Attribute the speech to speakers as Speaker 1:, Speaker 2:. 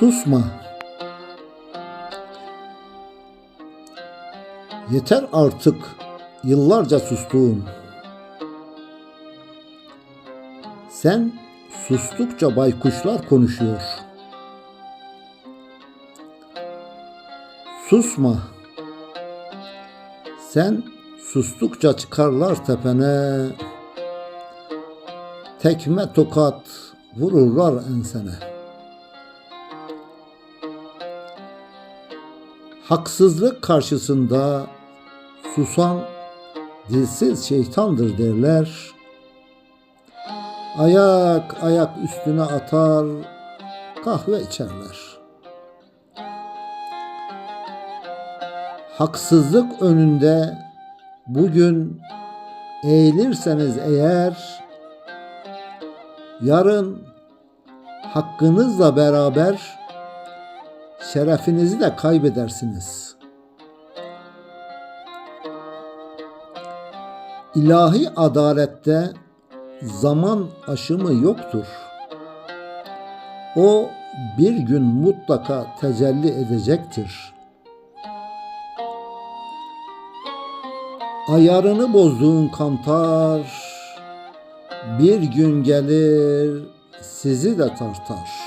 Speaker 1: Susma. Yeter artık yıllarca sustuğun. Sen sustukça baykuşlar konuşuyor. Susma. Sen sustukça çıkarlar tepene. Tekme tokat vururlar ensene. Haksızlık karşısında susan dilsiz şeytandır derler. Ayak ayak üstüne atar, kahve içerler. Haksızlık önünde bugün eğilirseniz eğer, yarın hakkınızla beraber şerefinizi de kaybedersiniz. İlahi adalette zaman aşımı yoktur. O bir gün mutlaka tecelli edecektir. Ayarını bozduğun kantar bir gün gelir sizi de tartar.